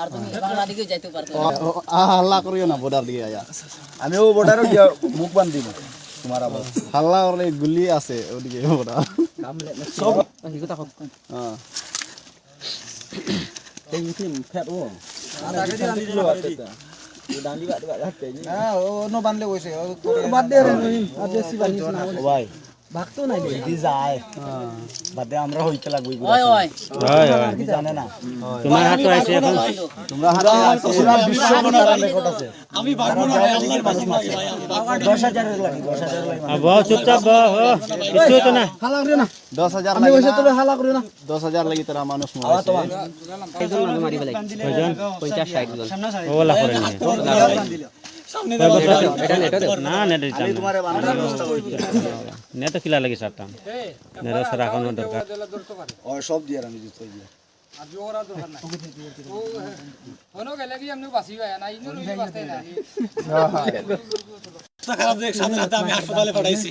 আর তুমি বাংলা দিকে যাইতে পারতো। হাল্লা করিও না বর্ডার দিকে আয়া। আমি ও বর্ডারও গিয়া মুখ বান্ধ দিব তোমার আবার। হাল্লা করলে গুলি আছে ওদিকে বর্ডার সব হ্যাঁ। এই মিটিং ফেট ও। হ্যাঁ ও নো বানলে কইছে বাদ দে রে আর বেশি বানিস না ভাই। ভাগতো নাই দি যায় বাদে আমরা হইতে লাগবো ওই ওই হয়। হয় জানে না? তোমার হাতে আছে এখন। তোমরা হাতে আছে। পুরা বিশ্ব বনার রেকর্ড আছে। আমি ভাগবো না আল্লাহর বাজি মারছি 10000 এর লাগি 10000 এর লাগি। আর চুপচাপ বহ কিছু হতো না। হালা করিও না। দশ হাজার আমি তোরে হালা করিও না। দশ হাজার লাগি তারা মানুষ আওয়া তোমার। কয়জন? পঞ্চাশ ষাট জন ওলা করে নিয়ে এটা নেটো দেব। না নেট দিতাম না তোমারে বানানোর ব্যবস্থা কইছি নেট কিলা লাগি সারতাম। নেট রাখানো দরকার। ও সব দিয়ে আমি হাসপাতালে দিয়ে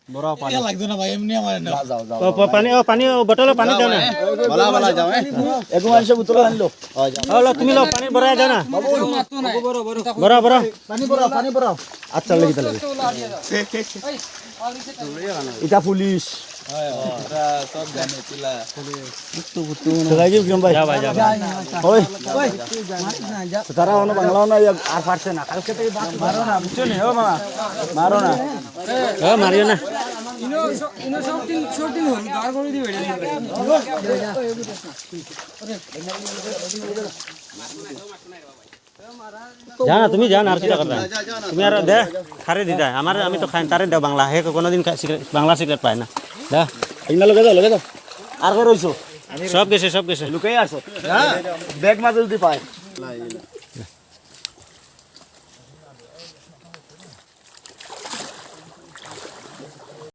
পানি। পড়াও আচ্ছা পুলিশ। তারা না আর পারছে না কালকে মারো না বুঝছ নি ও মামা মারো না ও মারিও না যা না তুমি যা না আর কিটা করবে তুমি আর দে, খারে দি দেয় আমার, আমি তো খাই, তারে দেও বাংলা। হে কোনোদিন বাংলা সিগারেট পায় না। না? ইনা লগে যাও লগে যাও। আর কই রইছো? সব গেছে সব গেছে। লুকাই আছো। হ্যাঁ ব্যাগ মাঝে যদি পায়।